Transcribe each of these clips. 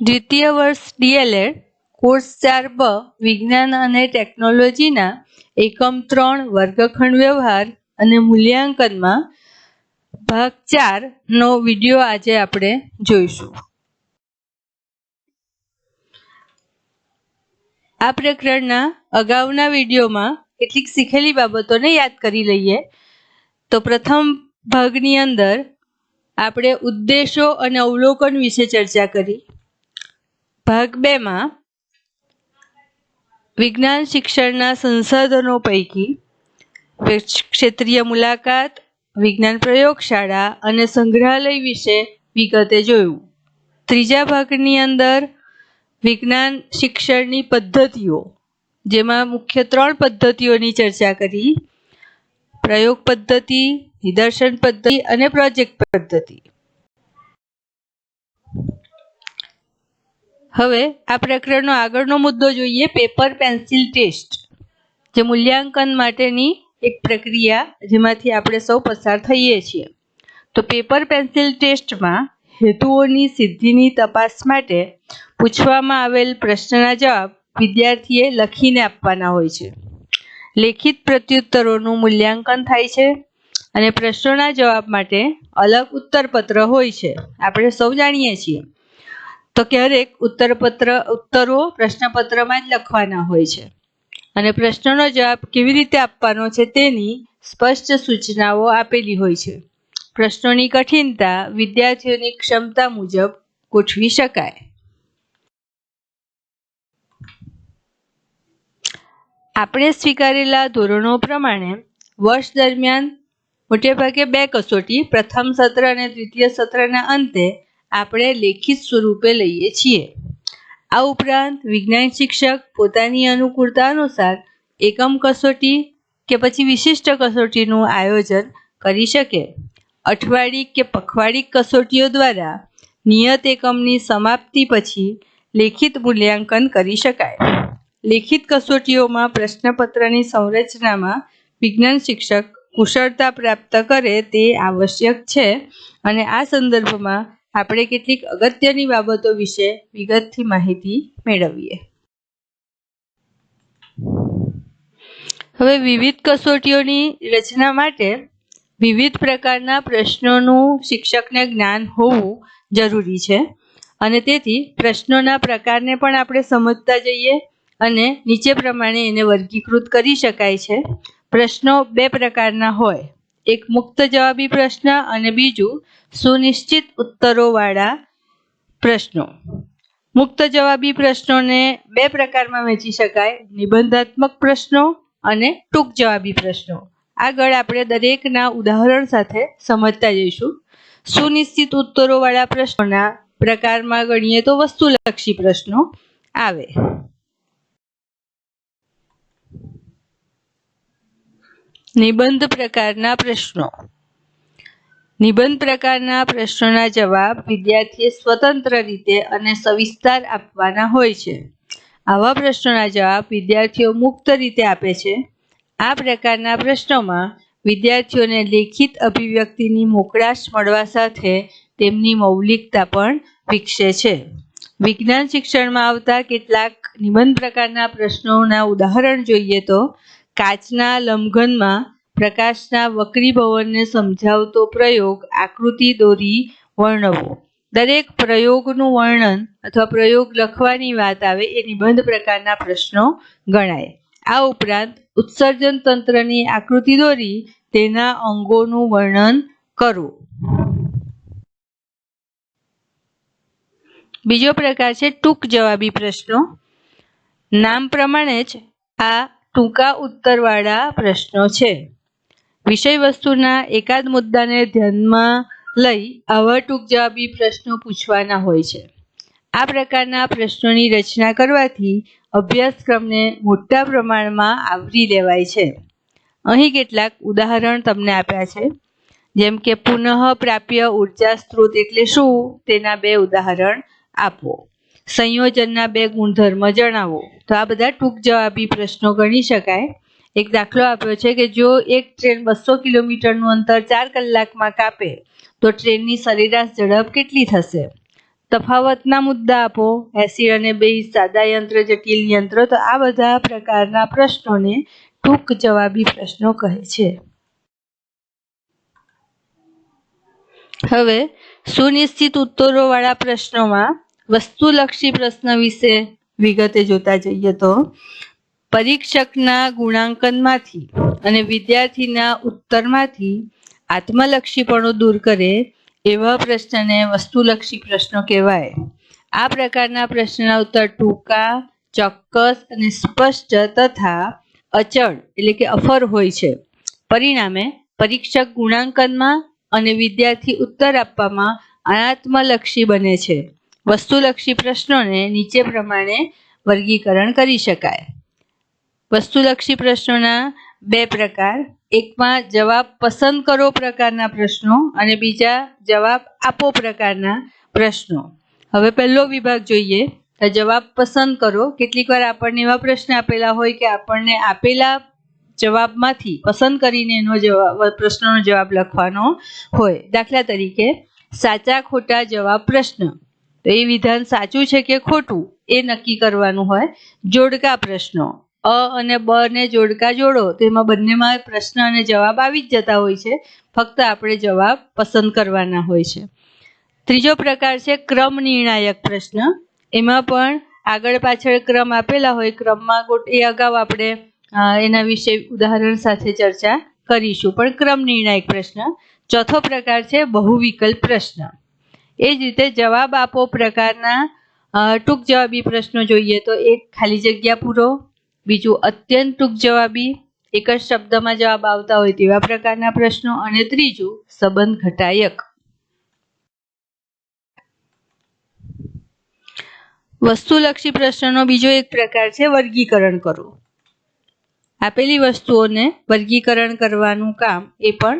દ્વિતીય વર્ષ DElEd, course ચાર બ, વિજ્ઞાન અને ટેકનોલોજીના એકમ ત્રણ વર્ગખંડ વ્યવહાર અને મૂલ્યાંકનમાં ભાગ ચાર નો વીડિયો આજે આપણે જોઈશું. આ પ્રકરણના અગાઉના વિડીયોમાં કેટલીક શીખેલી બાબતોને યાદ કરી લઈએ. તો પ્રથમ ભાગની અંદર આપણે ઉદ્દેશો અને અવલોકન વિશે ચર્ચા કરી. ભાગ બેમાં વિજ્ઞાન શિક્ષણના સંસાધનો પૈકી ક્ષેત્રીય મુલાકાત, વિજ્ઞાન પ્રયોગશાળા અને સંગ્રહાલય વિશે વિગતે જોયું. ત્રીજા ભાગની અંદર વિજ્ઞાન શિક્ષણની પદ્ધતિઓ, જેમાં મુખ્ય ત્રણ પદ્ધતિઓની ચર્ચા કરી. પ્રયોગ પદ્ધતિ, નિદર્શન પદ્ધતિ અને પ્રોજેક્ટ પદ્ધતિ. હવે આ પ્રકરણનો આગળનો મુદ્દો જોઈએ, પેપર પેન્સિલ ટેસ્ટ. જે મૂલ્યાંકન માટેની એક પ્રક્રિયા જેમાંથી આપણે સૌ પસાર થઈએ છીએ. તો પેપર પેન્સિલ ટેસ્ટમાં હેતુઓની સિદ્ધિની તપાસ માટે પૂછવામાં આવેલ પ્રશ્નના જવાબ વિદ્યાર્થીએ લખીને આપવાના હોય છે. લેખિત પ્રત્યુત્તરોનું મૂલ્યાંકન થાય છે અને પ્રશ્નોના જવાબ માટે અલગ ઉત્તરપત્ર હોય છે. આપણે સૌ જાણીએ છીએ. તો ક્યારેક ઉત્તરપત્ર, ઉત્તરો પ્રશ્નપત્રમાં જ લખવાના હોય છે. અને પ્રશ્નનો જવાબ કેવી રીતે આપવાનો છે તેની સ્પષ્ટ સૂચનાઓ આપેલી હોય છે. પ્રશ્નોની કઠિનતા વિદ્યાર્થીઓની ક્ષમતા મુજબ ગોઠવી શકાય. આપણે સ્વીકારેલા ધોરણો પ્રમાણે વર્ષ દરમિયાન મોટેભાગે બે કસોટી, પ્રથમ સત્ર અને દ્વિતીય સત્રના અંતે આપણે લેખિત સ્વરૂપે લઈએ છીએ. આ ઉપરાંત વિજ્ઞાન શિક્ષક પોતાની અનુકૂળતા અનુસાર એકમ કસોટી કે પછી વિશિષ્ટ કસોટીનું આયોજન કરી શકે. અઠવાડિક કે પખવાડિક કસોટીઓ દ્વારા નિયત એકમની સમાપ્તિ પછી લેખિત મૂલ્યાંકન કરી શકાય. લેખિત કસોટીઓમાં પ્રશ્નપત્રની સંરચનામાં વિજ્ઞાન શિક્ષક કુશળતા પ્રાપ્ત કરે તે આવશ્યક છે અને આ સંદર્ભમાં આપણે કેટલીક અગત્યની બાબતો વિશે વિગતથી માહિતી મેળવીએ. હવે વિવિધ કસોટીઓની રચના માટે વિવિધ પ્રકારના પ્રશ્નોનું શિક્ષકને જ્ઞાન હોવું જરૂરી છે. અને તેથી પ્રશ્નોના પ્રકારને પણ આપણે સમજતા જઈએ અને નીચે પ્રમાણે એને વર્ગીકૃત કરી શકાય છે. પ્રશ્નો બે પ્રકારના હોય. એક મુક્ત જવાબી પ્રશ્ન અને બીજું સુનિશ્ચિત ઉત્તરોવાળા પ્રશ્નો. મુક્ત જવાબી પ્રશ્નોને બે પ્રકારમાં વહેંચી શકાય. નિબંધાત્મક પ્રશ્નો અને ટૂંક જવાબી પ્રશ્નો. આગળ આપણે દરેકના ઉદાહરણ સાથે સમજતા જઈશું. સુનિશ્ચિત ઉત્તરોવાળા પ્રશ્નોના પ્રકારમાં ગણીએ તો વસ્તુલક્ષી પ્રશ્નો આવે. નિબંધ પ્રકારના પ્રશ્નો. નિબંધ પ્રકારના પ્રશ્નોના જવાબ વિદ્યાર્થીએ સ્વતંત્ર રીતે અને સવિસ્તાર આપવાના હોય છે. આવા પ્રશ્નોના જવાબ વિદ્યાર્થીઓ મુક્ત રીતે આપે છે. આ પ્રકારના પ્રશ્નોમાં વિદ્યાર્થીઓને લેખિત અભિવ્યક્તિની મોકળાશ મળવા સાથે તેમની મૌલિકતા પણ વિકસે છે. વિજ્ઞાન શિક્ષણમાં આવતા કેટલાક નિબંધ પ્રકારના પ્રશ્નોના ઉદાહરણ જોઈએ તો કાચના લંઘનમાં પ્રકાશના વક્રીભવનને સમજાવતો પ્રયોગ આકૃતિ દોરી વર્ણવો. દરેક પ્રયોગનું વર્ણન અથવા પ્રયોગ લખવાની વાત આવે એ નિબંધ પ્રકારના પ્રશ્નો ગણાય. આ ઉપરાંત ઉત્સર્જન તંત્રની આકૃતિ દોરી તેના અંગોનું વર્ણન કરવું બીજો પ્રકાર છે ટૂંક જવાબી પ્રશ્નો. નામ પ્રમાણે જ આ ટૂંકા ઉત્તરવાળા પ્રશ્નો છે. વિષય વસ્તુના એકાદ મુદ્દાને ધ્યાનમાં લઈ આવા ટૂંક જવાબી પ્રશ્નો પૂછવાના હોય છે. આ પ્રકારના પ્રશ્નોની રચના કરવાથી અભ્યાસક્રમને મોટા પ્રમાણમાં આવરી લેવાય છે. અહીં કેટલાક ઉદાહરણ તમને આપ્યા છે. જેમ કે પુનઃ પ્રાપ્ય ઊર્જા સ્ત્રોત એટલે શું? તેના બે ઉદાહરણ આપો. સંયોજનના બે ગુણધર્મ જણાવો. તો આ બધા ટૂંક જવાબી પ્રશ્નો ગણી શકાય. એક દાખલો આપ્યો છે કે જો એક ટ્રેન બસો કિલોમીટરનું અંતર ચાર કલાકમાં કાપે, તો ટ્રેનની સરેરાશ ઝડપ કેટલી થશે? તફાવતના મુદ્દા આપો. એસિડ અને બેઝ સાદા યંત્ર, જટિલ યંત્ર, તો આ બધા પ્રકારના પ્રશ્નોને ટૂંક જવાબી પ્રશ્નો કહે છે. હવે સુનિશ્ચિત ઉત્તરોવાળા પ્રશ્નોમાં વસ્તુલક્ષી પ્રશ્ન વિશે વિગતે જોતા જઈએ તો, પરીક્ષકના ગુણાંકનમાંથી અને વિદ્યાર્થીના ઉત્તરમાંથી આત્મલક્ષીપણું દૂર કરે એવા પ્રશ્નને વસ્તુલક્ષી પ્રશ્નો કહેવાય. આ પ્રકારના પ્રશ્નના ઉત્તર ટૂંકા, ચોક્કસ અને સ્પષ્ટ તથા અચળ એટલે કે અફર હોય છે. પરિણામે, પરીક્ષક ગુણાંકનમાં અને વિદ્યાર્થી ઉત્તર આપવામાં અનાત્મલક્ષી બને છે. વસ્તુલક્ષી પ્રશ્નોને નીચે પ્રમાણે વર્ગીકરણ કરી શકાય. વસ્તુલક્ષી પ્રશ્નોના બે પ્રકાર. એકમાં જવાબ પસંદ કરો પ્રકારના પ્રશ્નો અને બીજા જવાબ આપો પ્રકારના પ્રશ્નો. હવે પહેલો વિભાગ જોઈએ. તો જવાબ પસંદ કરો. કેટલીક વાર આપણને એવા પ્રશ્ન આપેલા હોય કે આપણને આપેલા જવાબમાંથી પસંદ કરીને એનો જવાબ, પ્રશ્નનો જવાબ લખવાનો હોય. દાખલા તરીકે, સાચા ખોટા જવાબ પ્રશ્ન. તો એ વિધાન સાચું છે કે ખોટું? એ નક્કી કરવાનું હોય. જોડકા પ્રશ્નો. અ અને બ ને જોડકા જોડો, તો એમાં બંનેમાં પ્રશ્ન અને જવાબ આવી જ જતા હોય છે. ફક્ત આપણે જવાબ પસંદ કરવાના હોય છે. ત્રીજો પ્રકાર છે ક્રમ નિર્ણાયક પ્રશ્ન. એમાં પણ આગળ પાછળ ક્રમ આપેલા હોય. ક્રમમાં ગોટ- એ અગાઉ આપણે એના વિશે ઉદાહરણ સાથે ચર્ચા કરીશું. પણ ક્રમ નિર્ણાયક પ્રશ્ન. ચોથો પ્રકાર છે બહુ વિકલ્પ પ્રશ્ન. એ જ રીતે જવાબ આપો પ્રકારના ટૂંક જવાબી પ્રશ્નો જોઈએ તો એક ખાલી જગ્યા પૂરો, બીજું અત્યંત ટૂંક જવાબી, એક જ શબ્દમાં જવાબ આવતા હોય તેવા પ્રકારના પ્રશ્નો અને ત્રીજું સંબંધ ઘટાયક. વસ્તુલક્ષી પ્રશ્નનો બીજો એક પ્રકાર છે વર્ગીકરણ કરવું. આપેલી વસ્તુઓને વર્ગીકરણ કરવાનું કામ એ પણ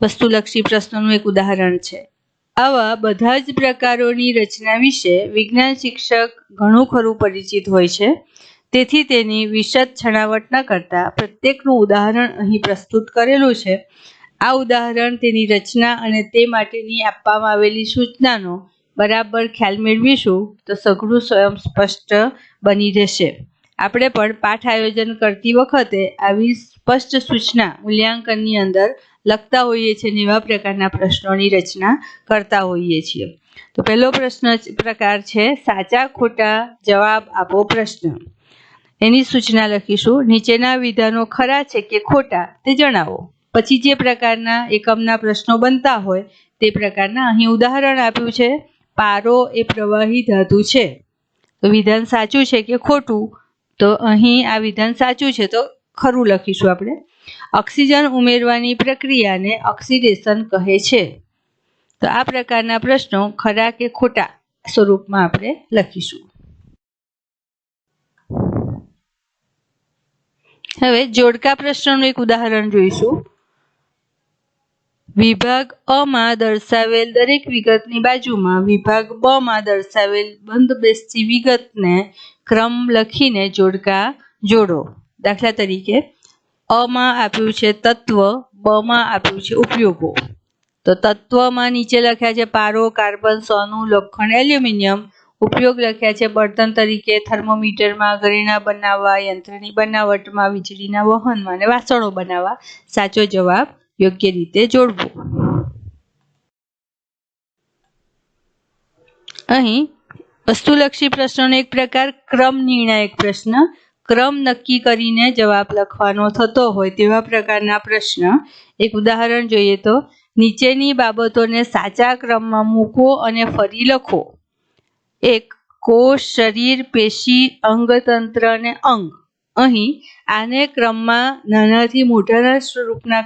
વસ્તુલક્ષી પ્રશ્નોનું એક ઉદાહરણ છે. આવા બધા જ પ્રકારોની રચના વિશે વિજ્ઞાન શિક્ષક ઘણું ખરું પરિચિત હોય છે. તેથી તેની વિશદ છણાવટ ન કરતા પ્રત્યેકનું ઉદાહરણ અહીં પ્રસ્તુત કરેલું છે. આ ઉદાહરણ તેની રચના અને તે માટેની આપવામાં આવેલી સૂચનાનો બરાબર ખ્યાલ મેળવીશું તો સઘળું સ્વયં સ્પષ્ટ બની રહેશે આપણે પણ પાઠ આયોજન કરતી વખતે આવી સ્પષ્ટ સૂચના મૂલ્યાંકનની અંદર લખતા હોઈએ છીએ ને એવા પ્રકારના પ્રશ્નોની રચના કરતા હોઈએ છીએ. તો પહેલો પ્રશ્ન પ્રકાર છે, સાચા ખોટા જવાબ આપો પ્રશ્ન. એની સૂચના લખીશું. નીચેના વિધાનો ખરા છે કે ખોટા તે જણાવો. પછી જે પ્રકારના એકમના પ્રશ્નો બનતા હોય તે પ્રકારના અહીં ઉદાહરણ આપ્યું છે. પારો એ પ્રવાહી ધાતુ છે. તો વિધાન સાચું છે કે ખોટું? તો અહીં આ વિધાન સાચું છે તો ખરું લખીશું આપણે? ઓક્સિજન ઉમેરવાની પ્રક્રિયાને ઓક્સિડેશન કહે છે. તો આ પ્રકારના પ્રશ્નો ખરા કે ખોટા સ્વરૂપમાં આપણે લખીશું. હવે જોડકા પ્રશ્નનું એક ઉદાહરણ જોઈશું. વિભાગ અ માં દર્શાવેલ દરેક વિગતની બાજુમાં વિભાગ બ માં દર્શાવેલ બંધબેસતી વિગતને ક્રમ લખીને જોડકા જોડો. દાખલા તરીકે અ માં આપ્યું છે તત્વ બ માં આપ્યું છે ઉપયોગો. તો તત્વમાં નીચે લખ્યા છે પારો, કાર્બન, સોનું, લોખંડ, એલ્યુમિનિયમ. ઉપયોગ લખ્યા છે બળતણ તરીકે થર્મોમીટરમાં ઘરેણા બનાવવા, યંત્રની બનાવટમાં, વીજળીના વહનમાં અને વાસણો બનાવવા. સાચો જવાબ, યોગ્ય રીતે જોડવો. અહીં વસ્તુલક્ષી પ્રશ્નનો એક પ્રકાર, ક્રમ નિર્ણાયક પ્રશ્ન. ક્રમ નક્કી કરીને જવાબ લખવાનો થતો હોય તેવા પ્રકારના પ્રશ્ન. એક ઉદાહરણ જોઈએ તો, નીચેની બાબતોને સાચા ક્રમમાં મૂકો અને ફરી લખો. એક, કોષ, શરીર, પેશી અંગતંત્ર અને અંગ. અહીં, આને ક્રમમાં નાનાથી મોટાના સ્વરૂપના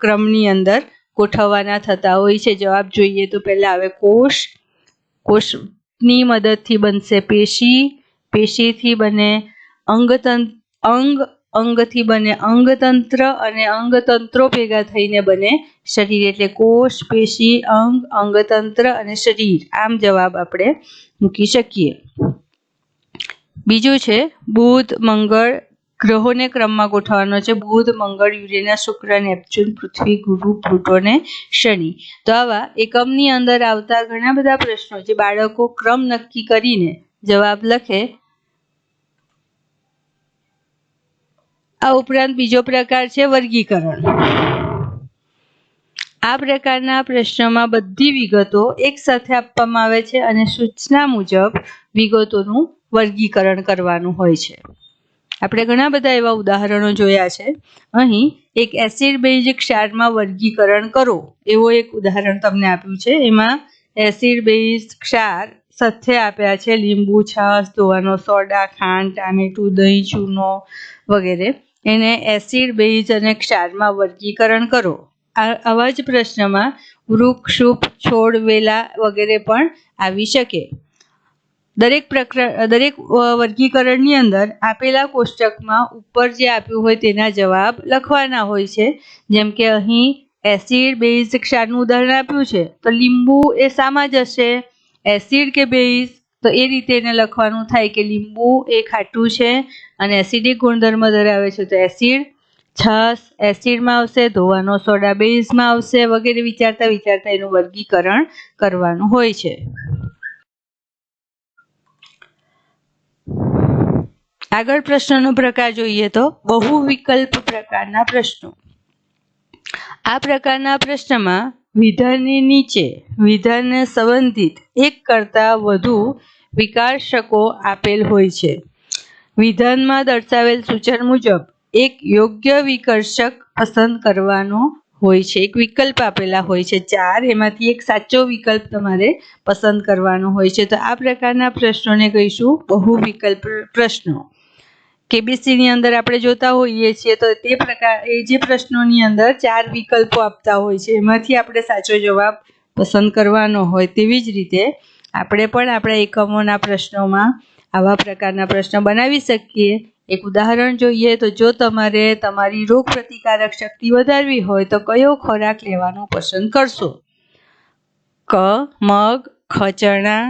ક્રમની અંદર ગોઠવવાના થતા હોય છે. જવાબ જોઈએ તો પહેલાં આવે કોષ. કોષની મદદથી બનશે પેશી. પેશીથી બને અંગતંત્ર અંગ, અંગથી બને અંગતંત્ર અને અંગતંત્રો ભેગા થઈને બને શરીર એટલે કોષ, પેશી, અંગ, અંગતંત્ર અને શરીર. આમ જવાબ આપણે મૂકી શકીએ. બીજું છે, બુધ, મંગળ ગ્રહોને ક્રમમાં ગોઠવવાનો છે. બુધ, મંગળ યુરેનસ શુક્ર, નેપચ્યુન, પૃથ્વી, ગુરુ, પ્લુટો ને શનિ. તો આવા એકમની અંદર આવતા ઘણા બધા પ્રશ્નો જે બાળકો ક્રમ નક્કી કરીને જવાબ લખે આ ઉપરાંત બીજો પ્રકાર છે વર્ગીકરણ. આ પ્રકારના પ્રશ્નમાં બધી વિગતો એક સાથે આપવામાં આવે છે અને સૂચના મુજબ વિગતોનું વર્ગીકરણ કરવાનું હોય છે. આપણે ઘણા બધા એવા ઉદાહરણો જોયા છે. અહીં એક એસિડ બેઝ ક્ષારમાં વર્ગીકરણ કરો. એવો એક ઉદાહરણ તમને આપ્યું છે. એમાં એસિડ બેઝ ક્ષાર સાથે આપ્યા છે. લીંબુ, છાશ, ધોવાનો સોડા, ખાંડ, ટામેટું, દહીં, ચૂનો વગેરે. એને એસિડ બેઝ અને ક્ષારમાં વર્ગીકરણ કરો. આવા જ પ્રશ્નમાં વૃક્ષુપ છોડ, વેલા વગેરે પણ આવી શકે. દરેક પ્રકર, દરેક વર્ગીકરણની અંદર આપેલા કોષ્ટકમાં ઉપર જે આપ્યું હોય તેના જવાબ લખવાના હોય છે. જેમ કે અહીં એસિડ બેઝ ક્ષારનું ઉદાહરણ આપ્યું છે. તો લીંબુ એ શામાં જશે? એસિડ કે બેઝ તો એ રીતે એને લખવાનું થાય કે લીંબુ એ ખાટું છે અને એસિડિક ગુણધર્મ ધરાવે છે તો એસિડ છાશ એસિડમાં આવશે, ધોવાનો સોડા બેઝમાં આવશે વગેરે વિચારતા વિચારતા એનું વર્ગીકરણ કરવાનું હોય છે. આગળ પ્રશ્નનો પ્રકાર જોઈએ તો બહુ વિકલ્પ પ્રકારના પ્રશ્નો. આ પ્રકારના પ્રશ્નમાં વિધાનની નીચે, વિધાનને સંબંધિત એક કરતાં વધુ વિકાસકો આપેલ હોય છે. વિધાનમાં દર્શાવેલ સૂચન મુજબ, એક યોગ્ય વિકર્ષક પસંદ કરવાનો હોય છે. એક વિકલ્પ આપેલા હોય છે. ચાર, એમાંથી એક સાચો વિકલ્પ તમારે પસંદ કરવાનો હોય છે. તો આ પ્રકારના પ્રશ્નોને કહીશું બહુ વિકલ્પ પ્રશ્નો. કેબીસીની અંદર આપણે જોતા હોઈએ છીએ, તો તે પ્રકાર, એ જે પ્રશ્નોની અંદર ચાર વિકલ્પો આપતા હોય છે, એમાંથી આપણે સાચો જવાબ પસંદ કરવાનો હોય તેવી જ રીતે આપણે પણ આપણા એકમોના પ્રશ્નોમાં આવા પ્રકારના પ્રશ્નો બનાવી શકીએ. એક ઉદાહરણ જોઈએ તો જો તમારે તમારી રોગ પ્રતિકારક શક્તિ વધારવી હોય તો કયો ખોરાક લેવાનું પસંદ કરશો? ક, મગ, ખચણા,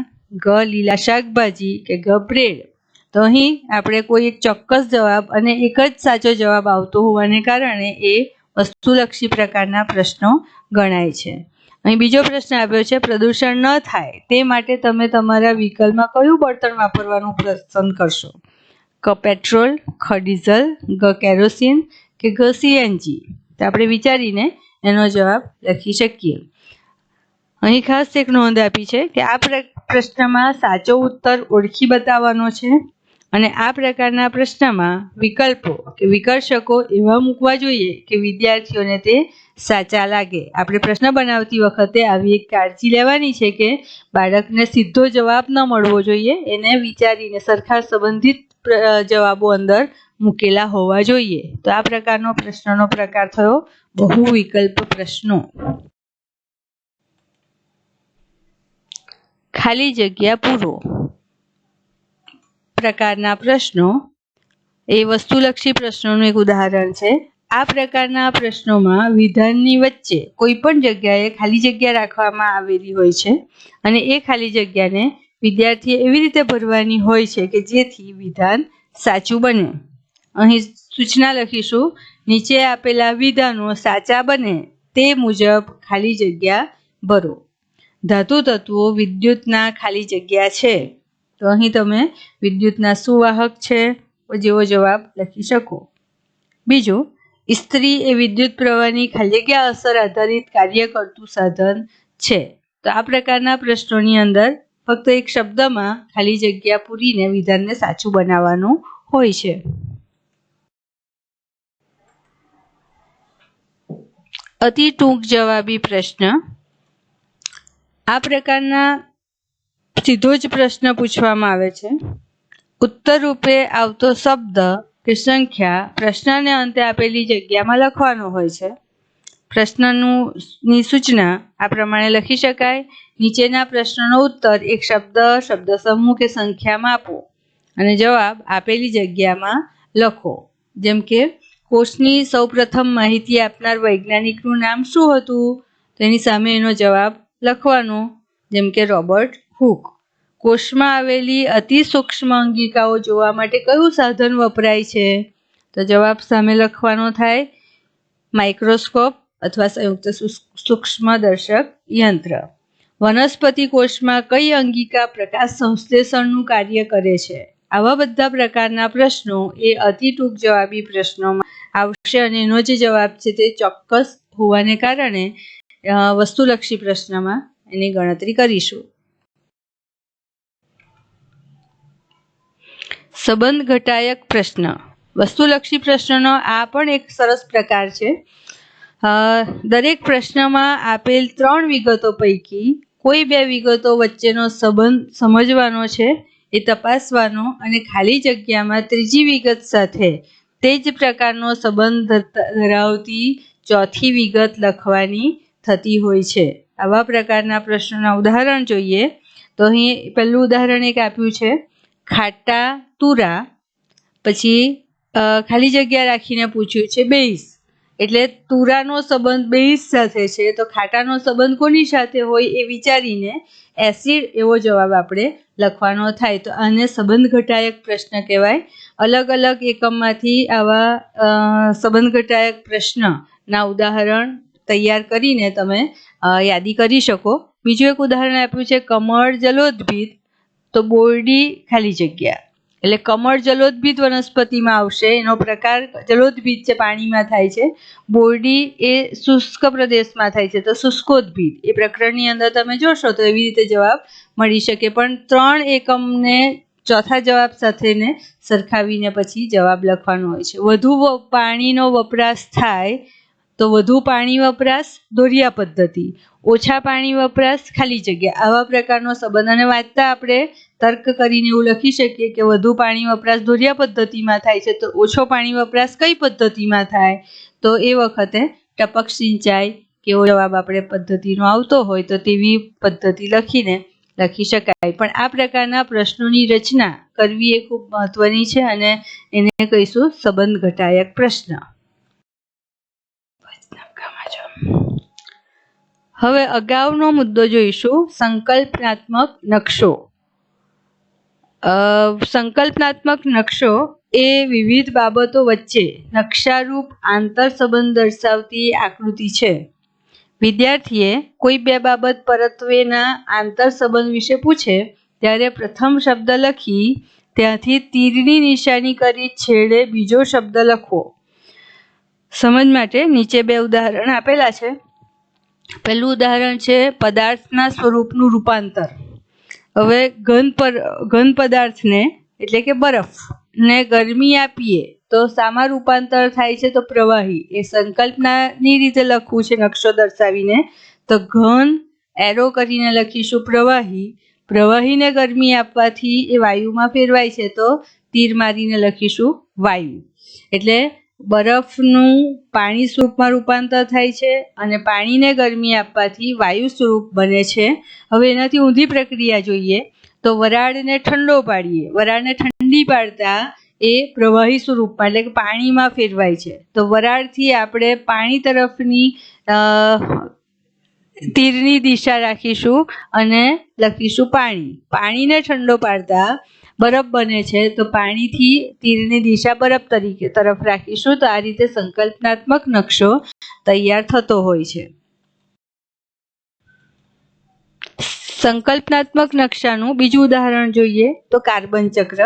ગ, લીલા શાકભાજી કે ગ, બ્રેડ? તો અહીં આપણે કોઈ એક ચોક્કસ જવાબ અને એક જ સાચો જવાબ આવતો હોવાને કારણે એ વસ્તુલક્ષી પ્રકારના પ્રશ્નો ગણાય છે. અહીં બીજો પ્રશ્ન આપ્યો છે, પ્રદૂષણ ન થાય તે માટે તમે તમારા વ્હીકલમાં કયું બળતણ વાપરવાનું પસંદ કરશો? ક પેટ્રોલ, ખ ડીઝલ, ગ કેરોસીન કે ગ સીએનજી? તો આપણે વિચારીને એનો જવાબ લખી શકીએ. અહીં ખાસ એક નોંધ આપી છે કે આ પ્ર- પ્રશ્નમાં સાચો ઉત્તર ઓળખી બતાવવાનો છે. અને આ પ્રકારના પ્રશ્નમાં વિકલ્પો કે વિકર્ષકો એવા મૂકવા જોઈએ કે વિદ્યાર્થીઓને તે સાચા લાગે. આપણે પ્રશ્ન બનાવતી વખતે આવી એક કાળજી લેવાની છે કે બાળકને સીધો જવાબ ન મળવો જોઈએ. એને વિચારીને સરખા સંબંધિત જવાબો અંદર મૂકેલા હોવા જોઈએ. તો આ પ્રકારનો પ્રશ્નનો પ્રકાર થયો બહુ વિકલ્પ પ્રશ્નો. ખાલી જગ્યા પૂરો. પ્રકારના પ્રશ્નો. એ વસ્તુલક્ષી પ્રશ્નોનું એક ઉદાહરણ છે. આ પ્રકારના પ્રશ્નોમાં વિધાનની વચ્ચે કોઈ પણ જગ્યાએ ખાલી જગ્યા રાખવામાં આવેલી હોય છે અને એ ખાલી જગ્યાને વિદ્યાર્થીએ એવી રીતે ભરવાની હોય છે કે જેથી વિધાન સાચું બને. અહીં સૂચના લખીશું. નીચે આપેલા વિધાનો સાચા બને તે મુજબ ખાલી જગ્યા ભરો. ધાતુ તત્વો વિદ્યુતના ખાલી જગ્યા છે. તો અહીં તમે વિદ્યુતના સુવાહક છે જેવો જવાબ લખી શકો. બીજું ઇસ્ત્રી એ વિદ્યુત પ્રવાહની ખાલી જગ્યા અસર આધારિત કાર્ય કરતું સાધન છે. તો આ પ્રકારના પ્રશ્નોની અંદર ફક્ત એક શબ્દમાં ખાલી જગ્યા પૂરીને વિધાનને સાચું બનાવવાનું હોય છે. અતિ ટૂંક જવાબી પ્રશ્ન. આ પ્રકારના સીધો જ પ્રશ્ન પૂછવામાં આવે છે. ઉત્તર રૂપે આવતો શબ્દ કે સંખ્યા પ્રશ્નને અંતે આપેલી જગ્યામાં લખવાનો હોય છે. પ્રશ્નનું ની સૂચના આ પ્રમાણે લખી શકાય. નીચેના પ્રશ્નનો ઉત્તર એક શબ્દ શબ્દ સમૂહ કે સંખ્યામાં આપો અને જવાબ આપેલી જગ્યામાં લખો. જેમ કે, કોષની સૌપ્રથમ માહિતી આપનાર વૈજ્ઞાનિકનું નામ શું હતું? તેની સામે એનો જવાબ લખવાનો. જેમ કે, રોબર્ટ હુક કોષમાં આવેલી અતિ સૂક્ષ્મ અંગિકાઓ જોવા માટે કયું સાધન વપરાય છે? તો જવાબ સામે લખવાનો થાય, માઇક્રોસ્કોપ અથવા સંયુક્ત સૂક્ષ્મદર્શક યંત્ર. વનસ્પતિ કોષમાં કઈ અંગિકા પ્રકાશ સંશ્લેષણનું કાર્ય કરે છે? આવા બધા પ્રકારના પ્રશ્નો એ અતિ ટૂંક જવાબી પ્રશ્નોમાં આવશે અને એનો જે જવાબ છે તે ચોક્કસ હોવાને કારણે વસ્તુલક્ષી પ્રશ્નમાં એની ગણતરી કરીશું. સંબંધ ઘટાયક પ્રશ્ન. વસ્તુલક્ષી પ્રશ્નનો આ પણ એક સરસ પ્રકાર છે. દરેક પ્રશ્નમાં આપેલ ત્રણ વિગતો પૈકી કોઈ બે વિગતો વચ્ચેનો સંબંધ સમજવાનો છે, એ તપાસવાનો અને ખાલી જગ્યામાં ત્રીજી વિગત સાથે તે જ પ્રકારનો સંબંધ ધરાવતી ચોથી વિગત લખવાની થતી હોય છે. આવા પ્રકારના પ્રશ્નોના ઉદાહરણ જોઈએ. તો અહીં પહેલું ઉદાહરણ એક આપ્યું છે. ખાટા તુરા. પછી ખાલી જગ્યા રાખીને પૂછ્યું છે બેઈસ એટલે તુરાનો સંબંધ બેઈસ સાથે છે, તો ખાટાનો સંબંધ કોની સાથે હોય એ વિચારીને એસિડ એવો જવાબ આપણે લખવાનો થાય. તો આને સંબંધ ઘટાયક પ્રશ્ન કહેવાય. અલગ અલગ એકમમાંથી આવા સંબંધ ઘટાયક પ્રશ્નના ઉદાહરણ તૈયાર કરીને તમે યાદી કરી શકો. બીજું એક ઉદાહરણ આપ્યું છે કમળ જલોદભીત. તો બોરડી ખાલી જગ્યા. એટલે કમળ જલોદભીત વનસ્પતિમાં આવશે, એનો પ્રકાર જલોદભીત છે પાણીમાં થાય છે, બોરડી એ શુષ્ક પ્રદેશમાં થાય છે, તો શુષ્કોદભીત. એ પ્રકરણની અંદર તમે જોશો તો એવી રીતે જવાબ મળી શકે. પણ ત્રણ એકમને ચોથા જવાબ સાથેને સરખાવીને પછી જવાબ લખવાનો હોય છે. વધુ પાણીનો વપરાશ થાય તો વધુ પાણી વપરાશ દોરિયા પદ્ધતિ. ઓછા પાણી વપરાશ ખાલી જગ્યા. આવા પ્રકારનો સંબંધ અને વાંચતા આપણે તર્ક કરીને એવું લખી શકીએ કે વધુ પાણી વપરાશ દોરિયા પદ્ધતિમાં થાય છે તો ઓછો પાણી વપરાશ કઈ પદ્ધતિમાં થાય? તો એ વખતે ટપક સિંચાઈ કેવો જવાબ આપણે પદ્ધતિનો આવતો હોય તો તેવી પદ્ધતિ લખીને લખી શકાય. પણ આ પ્રકારના પ્રશ્નોની રચના કરવી એ ખૂબ મહત્વની છે અને એને કહીશું સંબંધ ઘટાયક પ્રશ્ન. હવે અગાઉનો મુદ્દો જોઈશું, સંકલ્પનાત્મક નકશો. સંકલ્પનાત્મક નકશો એ વિવિધ બાબતો વચ્ચે નકશારૂપ આંતર સંબંધ દર્શાવતી આકૃતિ છે. વિદ્યાર્થીએ કોઈ બે બાબત પરત્વેના આંતર સંબંધ વિશે પૂછે, ત્યારે પ્રથમ શબ્દ લખી, ત્યાંથી તીરની નિશાની કરી છેડે બીજો શબ્દ લખવો. સમજ માટે નીચે બે ઉદાહરણ આપેલા છે. પહેલું ઉદાહરણ છે પદાર્થના સ્વરૂપનું રૂપાંતર. હવે ઘન પર, ઘન પદાર્થને, એટલે કે બરફ, ને ગરમી આપીએ, તો સામાં રૂપાંતર થાય છે તો પ્રવાહી. એ સંકલ્પનાની રીતે લખવું છે નકશો દર્શાવીને. તો ઘન એરો કરીને લખીશું પ્રવાહી. પ્રવાહીને ગરમી આપવાથી એ વાયુમાં ફેરવાય છે તો તીર મારીને લખીશું વાયુ. એટલે બરફનું પાણી સ્વરૂપમાં રૂપાંતર થાય છે અને પાણીને ગરમી આપવાથી વાયુ સ્વરૂપ બને છે. હવે એનાથી ઊંધી પ્રક્રિયા જોઈએ તો વરાળને ઠંડો પાડીએ. વરાળને ઠંડી પાડતા એ પ્રવાહી સ્વરૂપમાં એટલે કે પાણીમાં ફેરવાય છે. તો વરાળથી આપણે પાણી તરફની તીરની દિશા રાખીશું અને લખીશું પાણી. પાણીને ઠંડો પાડતા બરફ બને છે, તો પાણીથી તીરની દિશા બરફ તરીકે તરફ રાખીશું. તો આ રીતે સંકલ્પનાત્મક નકશો તૈયાર થતો હોય છે. સંકલ્પનાત્મક નકશાનું બીજું ઉદાહરણ જોઈએ તો કાર્બન ચક્ર.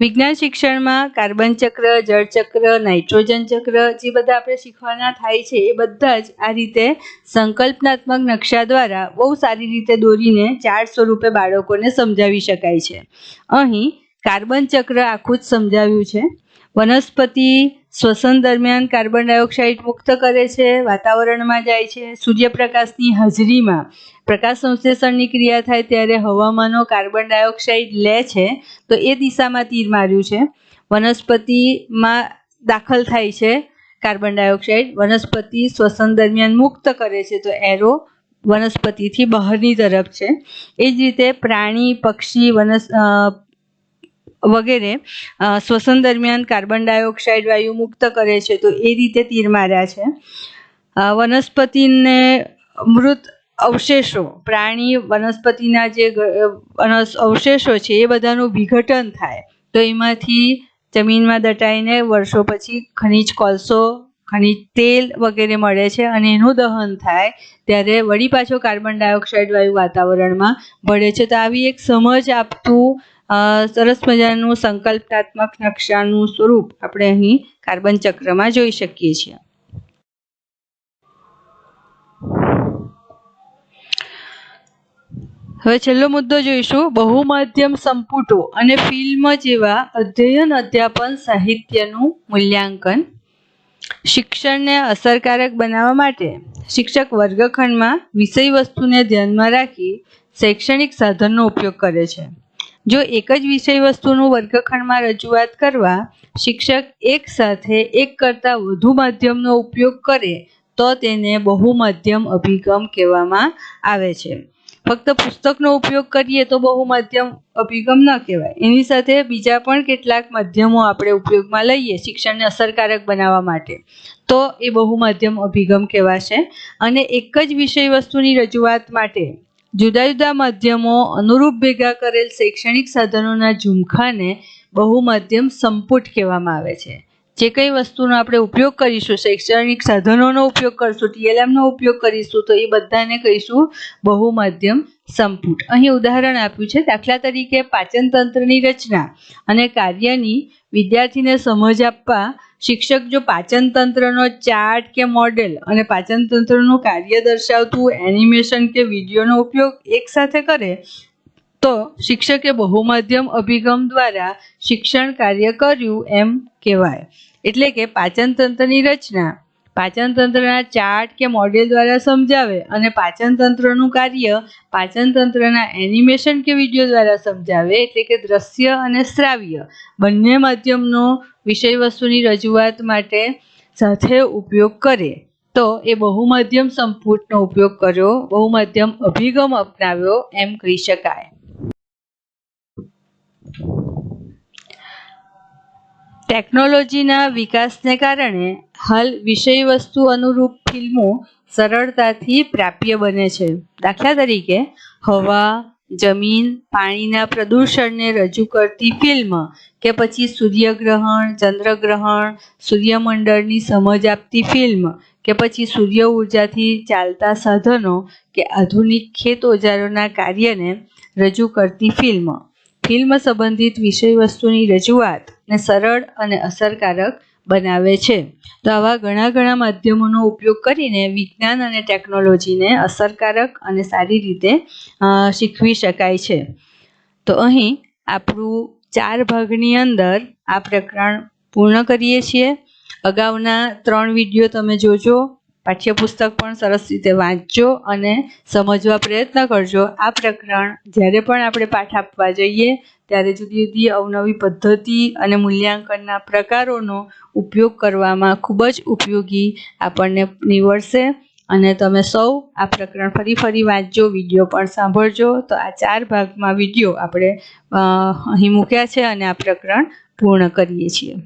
વિજ્ઞાન શિક્ષણમાં કાર્બન ચક્ર, જળ ચક્ર, નાઇટ્રોજન ચક્ર જે બધા આપણે શીખવાના થાય છે, એ બધા જ આ રીતે સંકલ્પનાત્મક નકશા દ્વારા બહુ સારી રીતે દોરીને ચાર સ્વરૂપે બાળકોને સમજાવી શકાય છે. અહીં કાર્બન ચક્ર આખું જ સમજાવ્યું છે. વનસ્પતિ શ્વસન દરમિયાન કાર્બન ડાયોક્સાઇડ મુક્ત કરે છે, વાતાવરણમાં જાય છે. સૂર્યપ્રકાશની હાજરીમાં પ્રકાશ સંશ્લેષણની ક્રિયા થાય ત્યારે હવામાનો કાર્બન ડાયોક્સાઇડ લે છે, તો એ દિશામાં તીર માર્યું છે. વનસ્પતિમાં દાખલ થાય છે કાર્બન ડાયોક્સાઇડ. વનસ્પતિ શ્વસન દરમિયાન મુક્ત કરે છે, તો એરો વનસ્પતિથી બહારની તરફ છે. એ જ રીતે પ્રાણી, પક્ષી, વનસ વગેરે શ્વસન દરમિયાન કાર્બન ડાયોક્સાઇડ વાયુ મુક્ત કરે છે, તો એ રીતે તીર માર્યા છે. વનસ્પતિને મૃત અવશેષો, પ્રાણી વનસ્પતિના જે અવશેષો છે, એ બધાનું વિઘટન થાય. તો એમાંથી જમીનમાં દટાઈને વર્ષો પછી ખનિજ કોલસો, ખનિજ તેલ વગેરે મળે છે અને એનું દહન થાય ત્યારે વળી પાછો કાર્બન ડાયોક્સાઇડ વાયુ વાતાવરણમાં ભળે છે. તો આવી એક સમજ આપતું સરસ મજાનું સંકલ્પનાત્મક નકશાનું સ્વરૂપ આપણે અહીં કાર્બન ચક્રમાં જોઈ શકીએ છીએ. હવે છેલ્લો મુદ્દો જોઈશું. બહુમાધ્યમ સંપુટો અને ફિલ્મ જેવા અધ્યયન, અધ્યાપન, સાહિત્યનું મૂલ્યાંકન શિક્ષણને અસરકારક બનાવવા માટે શિક્ષક વર્ગખંડમાં વિષય વસ્તુને ધ્યાનમાં રાખી શૈક્ષણિક સાધનનો ઉપયોગ કરે છે. જો એક જ વિષય વસ્તુનું વર્ગખંડમાં રજૂઆત કરવા શિક્ષક એક સાથે એક કરતાં વધુ માધ્યમનો ઉપયોગ કરે, તો તેને બહુમાધ્યમ અભિગમ કહેવામાં આવે છે. ફક્ત પુસ્તકનો ઉપયોગ કરીએ તો બહુમાધ્યમ અભિગમ ન કહેવાય. એની સાથે બીજા પણ કેટલાક માધ્યમો આપણે ઉપયોગમાં લઈએ શિક્ષણને અસરકારક બનાવવા માટે. તો એ બહુમાધ્યમ અભિગમ કહેવાશે. અને એક જ વિષય વસ્તુની રજૂઆત માટે જુદા જુદા માધ્યમો અનુરૂપ ભેગા કરેલ શૈક્ષણિક સાધનોના ઝુમખાને બહુમાધ્યમ સંપુટ કહેવામાં આવે છે. જે કઈ વસ્તુનો આપણે ઉપયોગ કરીશું, શૈક્ષણિક સાધનોનો ઉપયોગ કરીશું, ટીએલએમનો ઉપયોગ કરીશું, તો એ બધાને કહીશું બહુમાધ્યમ સંપુટ. અહીં ઉદાહરણ આપ્યું છે, દાખલા તરીકે પાચન તંત્રની રચના અને કાર્યની વિદ્યાર્થીને સમજ આપવા શિક્ષક જો પાચન તંત્રનો ચાર્ટ કે મોડેલ અને પાચન તંત્રનું કાર્ય દર્શાવતું એનિમેશન કે વિડીયોનો ઉપયોગ એકસાથે કરે, તો શિક્ષકે બહુમાધ્યમ અભિગમ દ્વારા શિક્ષણ કાર્ય કર્યું એમ કહેવાય. એટલે કે પાચન તંત્રની રચના. પાચન તંત્રના ચાર્ટ કે મોડેલ દ્વારા સમજાવે અને પાચનતંત્રનું કાર્ય પાચન તંત્રના એનિમેશન કે વીડિયો દ્વારા સમજાવે એટલે કે દ્રશ્ય અને શ્રાવ્ય. બંને માધ્યમનો વિષય વસ્તુની રજૂઆત માટે સાથે ઉપયોગ કરે. તો એ બહુમાધ્યમ સંપુટનો ઉપયોગ કર્યો, બહુમાધ્યમ અભિગમ અપનાવ્યો એમ કહી શકાય. ટેકનોલોજીના વિકાસને કારણે હાલ વિષય વસ્તુ અનુરૂપ ફિલ્મો સરળતાથી પ્રાપ્ય બને છે. દાખલા તરીકે, હવા, જમીન, પાણીના પ્રદૂષણને રજૂ કરતી ફિલ્મ કે પછી સૂર્યગ્રહણ, ચંદ્રગ્રહણ, સૂર્યમંડળની સમજ આપતી ફિલ્મ કે પછી સૂર્ય ઉર્જાથી ચાલતા સાધનો કે આધુનિક ખેત ઓજારોના કાર્યને રજૂ કરતી ફિલ્મ. ફિલ્મ સંબંધિત વિષય વસ્તુની રજૂઆત ને સરળ અને અસરકારક બનાવે છે. તો આવા ઘણા ઘણા માધ્યમોનો ઉપયોગ કરીને વિજ્ઞાન અને ટેકનોલોજીને અસરકારક અને સારી રીતે શીખવી શકાય છે. તો અહીં આપણું ચાર ભાગની અંદર આ પ્રકરણ પૂર્ણ કરીએ છીએ. અગાઉના ત્રણ વીડિયો તમે જોજો. પાઠ્યપુસ્તક પણ સરસ રીતે વાંચજો અને સમજવા પ્રયત્ન કરજો. આ પ્રકરણ જ્યારે પણ આપણે પાઠ આપવા જઈએ, ત્યારે જુદી જુદી અવનવી પદ્ધતિ અને મૂલ્યાંકનના પ્રકારોનો ઉપયોગ કરવામાં ખૂબ જ ઉપયોગી આપણને નીવડશે. અને તમે સૌ આ પ્રકરણ ફરી ફરી વાંચજો, વીડિયો પણ સાંભળજો. તો આ ચાર ભાગમાં વીડિયો આપણે અહીં મૂક્યા છે અને આ પ્રકરણ પૂર્ણ કરીએ છીએ.